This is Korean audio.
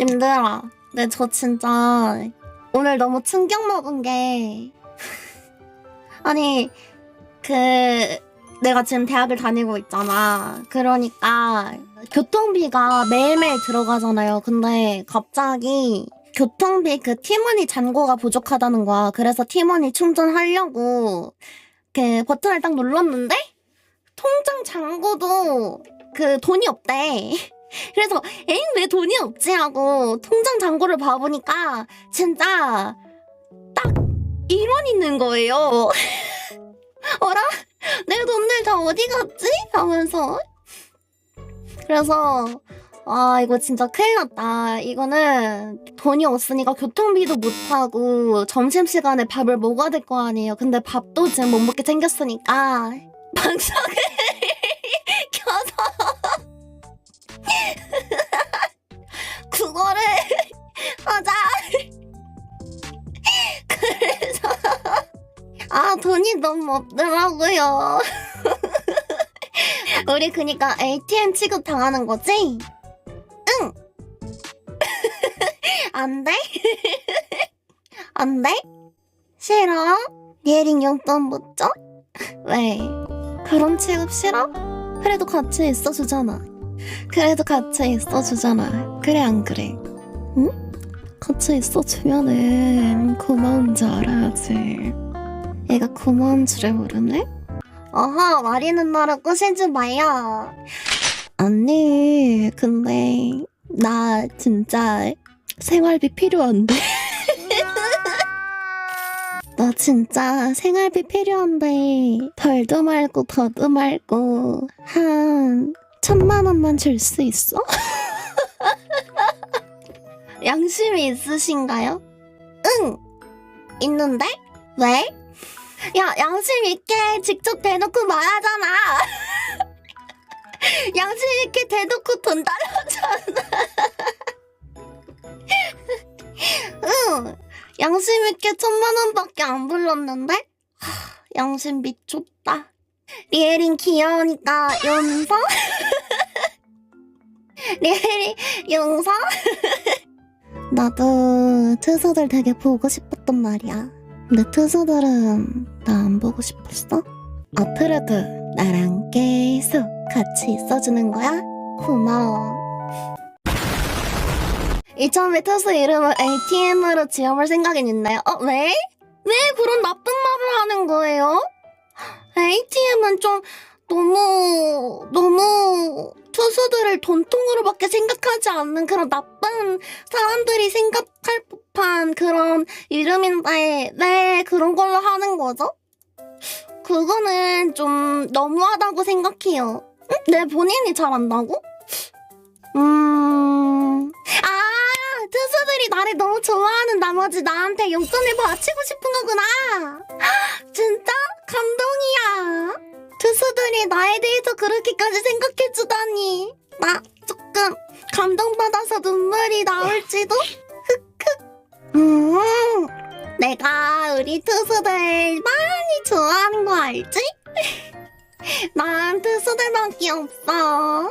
님들아, 근데 저 진짜 오늘 너무 충격 먹은 게 아니 그 내가 지금 대학을 다니고 있잖아. 그러니까 교통비가 매일매일 들어가잖아요. 근데 갑자기 교통비 그 티머니 잔고가 부족하다는 거야. 그래서 티머니 충전하려고 그 버튼을 딱 눌렀는데 통장 잔고도 그 돈이 없대. 그래서 에잉 왜 돈이 없지 하고 통장 잔고를 봐보니까 진짜 딱 1원 있는 거예요. 어라? 내 돈들 다 어디 갔지? 하면서 그래서 아 이거 진짜 큰일 났다. 이거는 돈이 없으니까 교통비도 못 하고 점심시간에 밥을 먹어야 될 거 아니에요. 근데 밥도 지금 못 먹게 생겼으니까 방송을 아 돈이 너무 없더라고요. 우리 그니까 ATM 취급 당하는 거지? 응. 안 돼? 안 돼? 싫어? 예링 용돈 못 줘? 왜? 그런 취급 싫어? 그래도 같이 있어 주잖아. 그래도 같이 있어 주잖아. 그래 안 그래? 응? 같이 있어 주면은 고마운 줄 알아야지. 얘가 고마운 줄을 모르네? 어허 말이는 나라 꼬시지 마요. 언니 근데 나 진짜 생활비 필요한데. 나 진짜 생활비 필요한데 덜도 말고 더도 말고 한 천만 원만 줄 수 있어? 양심이 있으신가요? 응 있는데 왜? 야 양심 있게 직접 대놓고 말하잖아. 양심 있게 대놓고 돈 달라잖아. 응 양심 있게 천만 원밖에 안 불렀는데? 하, 양심 미쳤다. 리에린 귀여우니까 용서? 리에린 용서? 나도 투수들 되게 보고 싶었단 말이야 투수들은 나 안 보고 싶었어? 앞으로도 나랑 계속 같이 있어주는 거야? 고마워 이참에 투수 이름을 ATM으로 지어볼 생각은 있나요? 어, 왜? 왜 그런 나쁜 말을 하는 거예요? ATM은 좀 너무 너무 투수들을 돈통으로밖에 생각하지 않는 그런 나쁜 사람들이 생각할 법한 그런 이름인데 왜 그런 걸로 하는 거죠? 그거는 좀 너무하다고 생각해요. 응? 내 본인이 잘한다고? 음... 아, 투수들이 나를 너무 좋아하는 나머지 나한테 용돈을 바치고 싶은 거구나. 진짜. 투수들이 나에 대해서 그렇게까지 생각해주다니. 나 조금 감동받아서 눈물이 나올지도? 흑흑. 음, 내가 우리 투수들 많이 좋아하는 거 알지? 난 투수들밖에 없어.